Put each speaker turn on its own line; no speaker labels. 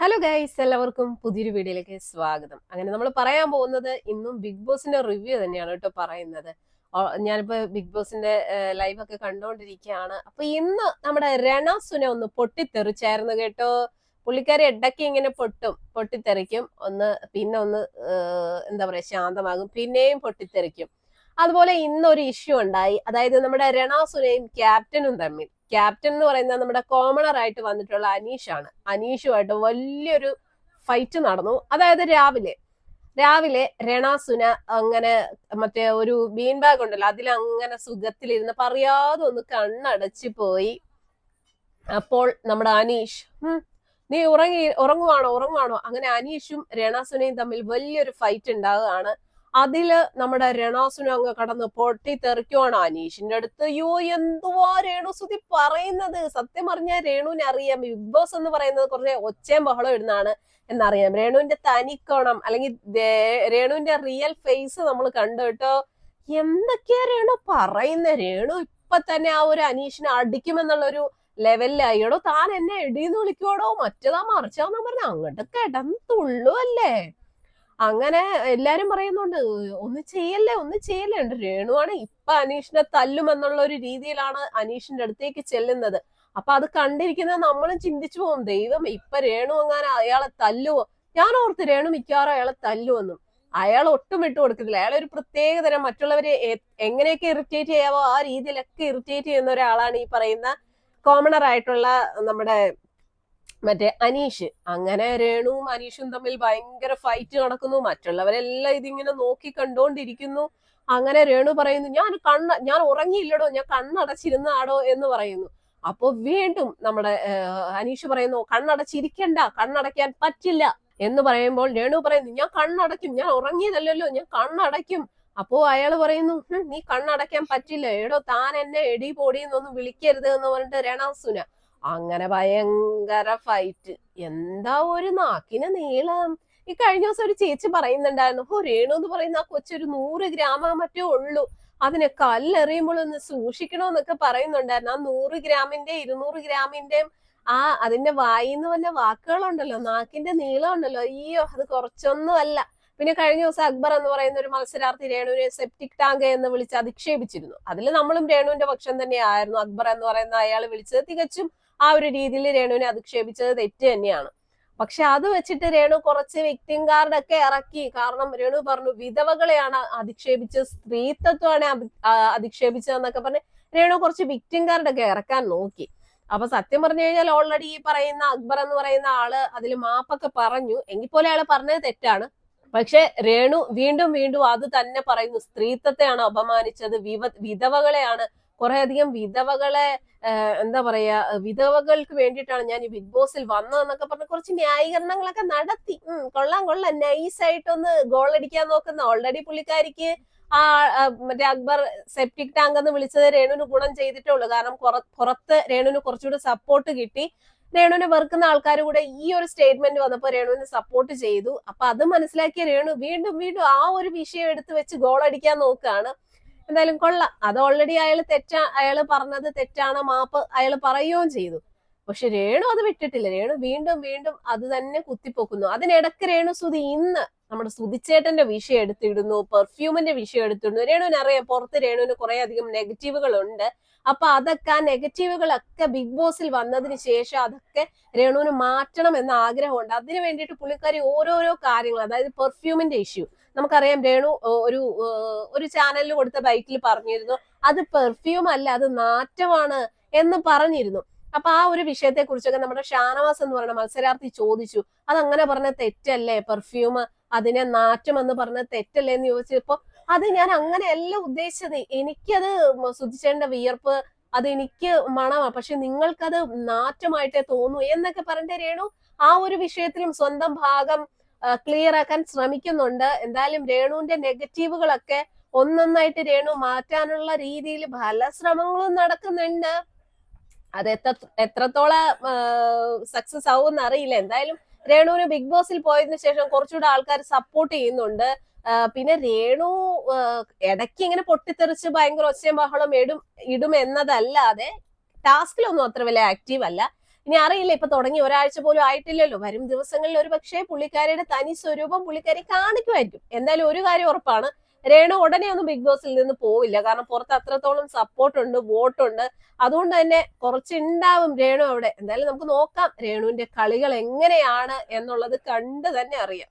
Hello guys എല്ലാവർക്കും പുതിയൊരു വീഡിയോയിലേക്ക് സ്വാഗതം. അങ്ങനെ നമ്മൾ പറയാൻ പോകുന്നത് ഇന്നും ബിഗ് ബോസിന്റെ റിവ്യൂ തന്നെയാണ് കേട്ടോ പറയുന്നത്. ഞാനിപ്പോ ബിഗ് ബോസിന്റെ ലൈവ് ഒക്കെ കണ്ടുകൊണ്ടിരിക്കുകയാണ് അപ്പൊ ഇന്ന് നമ്മുടെ രണസുനെ ഒന്ന് പൊട്ടിത്തെറിച്ചായിരുന്നു കേട്ടോ. പുള്ളിക്കാരി ഇടയ്ക്ക് ഇങ്ങനെ പൊട്ടും പൊട്ടിത്തെറിക്കും. ഒന്ന് പിന്നെ ഒന്ന് എന്താ പറയാ ശാന്തമാകും. പിന്നെയും പൊട്ടിത്തെറിക്കും. അതുപോലെ ഇന്നൊരു ഇഷ്യൂ ഉണ്ടായി. അതായത് നമ്മുടെ രണാസുനെയും ക്യാപ്റ്റനും തമ്മിൽ. ക്യാപ്റ്റൻ എന്ന് പറയുന്നത് നമ്മുടെ കോമണർ ആയിട്ട് വന്നിട്ടുള്ള അനീഷാണ്. അനീഷുമായിട്ട് വലിയൊരു ഫൈറ്റ് നടന്നു. അതായത് രാവിലെ രാവിലെ രണാസുന അങ്ങനെ മറ്റേ ഒരു ബീൻ ബാഗ് ഉണ്ടല്ലോ അതിൽ അങ്ങനെ സുഖത്തിലിരുന്ന് പറയാതെ ഒന്ന് കണ്ണടച്ചു പോയി. അപ്പോൾ നമ്മുടെ അനീഷ് നീ ഉറങ്ങി ഉറങ്ങുവാണോ ഉറങ്ങുവാണോ? അങ്ങനെ അനീഷും രണാസുനയും തമ്മിൽ വലിയൊരു ഫൈറ്റ് ഉണ്ടാകുകയാണ് അതിൽ നമ്മുടെ രണാസുന അങ്ങ് കടന്ന് പൊട്ടിത്തെറിക്കുവാണ് അനീഷിന്റെ അടുത്ത്. യോ എന്തുവാ രേണുസുതി പറയുന്നത്? സത്യം പറഞ്ഞ രേണുവിനെ അറിയാം. ബിഗ് ബോസ് എന്ന് പറയുന്നത് കുറച്ച് ഒച്ചയും ബഹളം ഇടുന്നതാണ് എന്നറിയാം. രേണുവിന്റെ തനിക്കോണം അല്ലെങ്കിൽ രേണുവിന്റെ റിയൽ ഫേസ് നമ്മൾ കണ്ടു കേട്ടോ. എന്തൊക്കെയാ രേണു പറയുന്ന? രേണു ഇപ്പൊ തന്നെ ആ ഒരു അനീഷിനെ അടിക്കുമെന്നുള്ള ഒരു ലെവലിലായി എടോ താൻ എന്നെ എടീന്ന് വിളിക്കുവാടോ? മറ്റേതാ മറിച്ചാന്ന് പറഞ്ഞ. അങ്ങോട്ട് കിടന്ന് തുള്ളുവല്ലേ? അങ്ങനെ എല്ലാരും പറയുന്നുണ്ട് ഒന്ന് ചെയ്യല്ലേ ഒന്ന് ചെയ്യല്ലേ? ഉണ്ട്. രേണുവാണ് ഇപ്പൊ അനീഷിനെ തല്ലുമെന്നുള്ള ഒരു രീതിയിലാണ് അനീഷിന്റെ അടുത്തേക്ക് ചെല്ലുന്നത്. അപ്പൊ അത് കണ്ടിരിക്കുന്ന നമ്മളും ചിന്തിച്ചു പോകും ദൈവം ഇപ്പൊ രേണു അങ്ങനെ അയാളെ തല്ലുവോ? ഞാൻ ഓർത്ത് രേണു മിക്കവാറും അയാളെ തല്ലുവെന്നും. അയാൾ ഒട്ടും വിട്ടു കൊടുക്കത്തില്ല. അയാൾ ഒരു പ്രത്യേകതരം മറ്റുള്ളവരെ എങ്ങനെയൊക്കെ ഇറിറ്റേറ്റ് ചെയ്യാവോ ആ രീതിയിലൊക്കെ ഇറിറ്റേറ്റ് ചെയ്യുന്ന ഒരാളാണ് ഈ പറയുന്ന കോമണർ ആയിട്ടുള്ള നമ്മുടെ മറ്റേ അനീഷ്. അങ്ങനെ രേണുവും അനീഷും തമ്മിൽ ഭയങ്കര ഫൈറ്റ് നടക്കുന്നു. മറ്റുള്ളവരെല്ലാം ഇതിങ്ങനെ നോക്കി കണ്ടോണ്ടിരിക്കുന്നു. അങ്ങനെ രേണു പറയുന്നു ഞാൻ കണ്ണ ഞാൻ ഉറങ്ങിയില്ലടോ ഞാൻ കണ്ണടച്ചിരുന്നാടോ എന്ന് പറയുന്നു. അപ്പൊ വീണ്ടും നമ്മുടെ അനീഷ് പറയുന്നു കണ്ണടച്ചിരിക്കണ്ട കണ്ണടയ്ക്കാൻ പറ്റില്ല എന്ന് പറയുമ്പോൾ രേണു പറയുന്നു ഞാൻ കണ്ണടയ്ക്കും ഞാൻ ഉറങ്ങിയതല്ലല്ലോ ഞാൻ കണ്ണടയ്ക്കും. അപ്പോ അയാൾ പറയുന്നു "ഹും, നീ കണ്ണടയ്ക്കാൻ പറ്റില്ല. എടോ താൻ എന്നെ എടി പൊടിയെന്നൊന്നും വിളിക്കരുത് എന്ന് പറഞ്ഞിട്ട് രണാസുന അങ്ങനെ ഭയങ്കര ഫൈറ്റ് എന്താ ഒരു നാക്കിന് നീളം? ഈ കഴിഞ്ഞ ദിവസം ഒരു ചേച്ചി പറയുന്നുണ്ടായിരുന്നു ഓ രേണു എന്ന് പറയുന്ന ആ കൊച്ചൊരു നൂറ് ഗ്രാമ മറ്റേ ഉള്ളൂ. അതിനെ കല്ലെറിയുമ്പോൾ ഒന്ന് സൂക്ഷിക്കണമെന്നൊക്കെ പറയുന്നുണ്ടായിരുന്നു. ആ നൂറ് ഗ്രാമിന്റെ ഇരുന്നൂറ് ഗ്രാമിന്റെയും ആ അതിന്റെ വായിന്ന് വല്ല വാക്കുകളുണ്ടല്ലോ? നാക്കിന്റെ നീളം ഉണ്ടല്ലോ അയ്യോ അത് കുറച്ചൊന്നും അല്ല പിന്നെ കഴിഞ്ഞ ദിവസം അക്ബർ എന്ന് പറയുന്ന ഒരു മത്സരാർത്ഥി രേണുവിനെ സെപ്റ്റിക് ടാങ്ക് എന്ന് വിളിച്ച് അധിക്ഷേപിച്ചിരുന്നു. അതിൽ നമ്മളും രേണുവിന്റെ പക്ഷം തന്നെയായിരുന്നു. അക്ബർ എന്ന് പറയുന്ന അയാൾ വിളിച്ചത് തികച്ചും ആ ഒരു രീതിയിൽ രേണുവിനെ അധിക്ഷേപിച്ചത് തെറ്റ് തന്നെയാണ്. പക്ഷെ അത് വെച്ചിട്ട് രേണു കുറച്ച് വിക്ടിം കാർഡൊക്കെ ഇറക്കി. കാരണം രേണു പറഞ്ഞു വിധവകളെയാണ് അധിക്ഷേപിച്ച് സ്ത്രീത്വത്വമാണ് അധിക്ഷേപിച്ചതെന്നൊക്കെ പറഞ്ഞ് രേണു കുറച്ച് വിക്ടിം കാർഡൊക്കെ ഇറക്കാൻ നോക്കി. അപ്പൊ സത്യം പറഞ്ഞു കഴിഞ്ഞാൽ ഓൾറെഡി ഈ പറയുന്ന അക്ബർ എന്ന് പറയുന്ന ആൾ അതിൽ മാപ്പൊക്കെ പറഞ്ഞു. എങ്കിൽ പോലെ അയാൾ പറഞ്ഞത് തെറ്റാണ്. പക്ഷെ രേണു വീണ്ടും വീണ്ടും അത് തന്നെ പറയുന്നു സ്ത്രീത്വത്തെയാണ് അപമാനിച്ചത് വിധവകളെയാണ് കുറെ അധികം വിധവകളെ എന്താ പറയാ വിധവകൾക്ക് വേണ്ടിയിട്ടാണ് ഞാൻ ഈ ബിഗ് ബോസിൽ വന്നതെന്നൊക്കെ പറഞ്ഞ് കുറച്ച് ന്യായീകരണങ്ങളൊക്കെ നടത്തി. ഉം, കൊള്ളാം കൊള്ളാം. നൈസായിട്ടൊന്ന് ഗോളടിക്കാൻ നോക്കുന്ന ഓൾറെഡി പുള്ളിക്കാരിക്ക് ആ മറ്റേ അക്ബർ സെപ്റ്റിക് ടാങ്ക് എന്ന് വിളിച്ചത് രേണുവിന് ഗുണം ചെയ്തിട്ടേ ഉള്ളൂ. കാരണം പുറ- പുറത്ത് രേണുവിന് കുറച്ചുകൂടി സപ്പോർട്ട് കിട്ടി. രേണുവിനെ വെറുക്കുന്ന ആൾക്കാർ കൂടെ ഈ ഒരു സ്റ്റേറ്റ്മെന്റ് വന്നപ്പോൾ രേണുവിനെ സപ്പോർട്ട് ചെയ്തു. അപ്പൊ അത് മനസ്സിലാക്കിയ രേണു വീണ്ടും വീണ്ടും ആ ഒരു വിഷയം എടുത്ത് വെച്ച് ഗോൾ അടിക്കാൻ നോക്കുകയാണ്. എന്തായാലും കൊള്ളാം. അത് ഓൾറെഡി അയാൾ തെറ്റാ അയാൾ പറഞ്ഞത് തെറ്റാണ് മാപ്പ് അയാൾ പറയുകയും ചെയ്തു. പക്ഷെ രേണു അത് വിട്ടിട്ടില്ല. രേണു വീണ്ടും വീണ്ടും അത് തന്നെ കുത്തിപ്പൊക്കുന്നു. അതിനിടക്ക് രേണു സുധി ഇന്ന് നമ്മുടെ സുതിച്ചേട്ടന്റെ വിഷയം എടുത്തിടുന്നു പെർഫ്യൂമിന്റെ വിഷയം എടുത്തിടുന്നു. രേണുവിന് അറിയാം പുറത്ത് രേണുവിന് കുറെ അധികം നെഗറ്റീവുകൾ ഉണ്ട് അപ്പൊ അതൊക്കെ ആ നെഗറ്റീവുകളൊക്കെ ബിഗ് ബോസിൽ വന്നതിന് ശേഷം അതൊക്കെ രേണുവിന് മാറ്റണം എന്ന ആഗ്രഹമുണ്ട്. അതിനു വേണ്ടിയിട്ട് പുള്ളിക്കാരി ഓരോരോ കാര്യങ്ങൾ അതായത് പെർഫ്യൂമിന്റെ ഇഷ്യൂ നമുക്കറിയാം രേണു ഒരു ഒരു ചാനലിൽ കൊടുത്ത ബൈക്കിൽ പറഞ്ഞിരുന്നു. അത് പെർഫ്യൂം അല്ല അത് നാറ്റമാണ് എന്ന് പറഞ്ഞിരുന്നു. അപ്പൊ ആ ഒരു വിഷയത്തെ കുറിച്ചൊക്കെ നമ്മുടെ ഷാനവാസ് എന്ന് പറയുന്ന മത്സരാർത്ഥി ചോദിച്ചു. അതങ്ങനെ പറഞ്ഞ തെറ്റല്ലേ? പെർഫ്യൂം അതിനെ നാറ്റം എന്ന് പറഞ്ഞ തെറ്റല്ലേ എന്ന് ചോദിച്ചപ്പോ അത് ഞാൻ അങ്ങനെയല്ല ഉദ്ദേശിച്ചത്. എനിക്കത് ശുദ്ധിച്ചേണ്ട വിയർപ്പ് അത് എനിക്ക് മണമാണ് പക്ഷെ നിങ്ങൾക്കത് നാറ്റമായിട്ടേ തോന്നൂ എന്നൊക്കെ പറഞ്ഞ രേണു ആ ഒരു വിഷയത്തിലും സ്വന്തം ഭാഗം ക്ലിയർ ആക്കാൻ ശ്രമിക്കുന്നുണ്ട്. എന്തായാലും രേണുവിന്റെ നെഗറ്റീവുകളൊക്കെ ഒന്നൊന്നായിട്ട് രേണു മാറ്റാനുള്ള രീതിയിൽ പല ശ്രമങ്ങളും നടക്കുന്നുണ്ട്. അത് എത്ര എത്രത്തോളം സക്സസ് ആവും അറിയില്ല. എന്തായാലും രേണുവിന് ബിഗ് ബോസിൽ പോയതിനു ശേഷം കുറച്ചുകൂടെ ആൾക്കാർ സപ്പോർട്ട് ചെയ്യുന്നുണ്ട്. പിന്നെ രേണു ഇടയ്ക്ക് ഇങ്ങനെ പൊട്ടിത്തെറിച്ച് ഭയങ്കര ഒച്ചയും ബഹളം ഇടും ഇടും എന്നതല്ലാതെ ടാസ്കിലൊന്നും അത്ര വലിയ ആക്റ്റീവ് അല്ല. ഇനി അറിയില്ല ഇപ്പൊ തുടങ്ങി. ഒരാഴ്ച പോലും ആയിട്ടില്ലല്ലോ. വരും ദിവസങ്ങളിൽ ഒരു പക്ഷേ പുള്ളിക്കാരിയുടെ തനി സ്വരൂപം പുള്ളിക്കാരി കാണിക്കുമായിരിക്കും. എന്തായാലും ഒരു കാര്യം ഉറപ്പാണ്. രേണു ഉടനെ ഒന്നും ബിഗ് ബോസിൽ നിന്ന് പോവില്ല. കാരണം പുറത്ത് അത്രത്തോളം സപ്പോർട്ട് ഉണ്ട് വോട്ടുണ്ട് അതുകൊണ്ട് തന്നെ കുറച്ചുണ്ടാവും രേണു അവിടെ. എന്തായാലും നമുക്ക് നോക്കാം രേണുവിന്റെ കളികൾ എങ്ങനെയാണ് എന്നുള്ളത് കണ്ട് തന്നെ അറിയാം.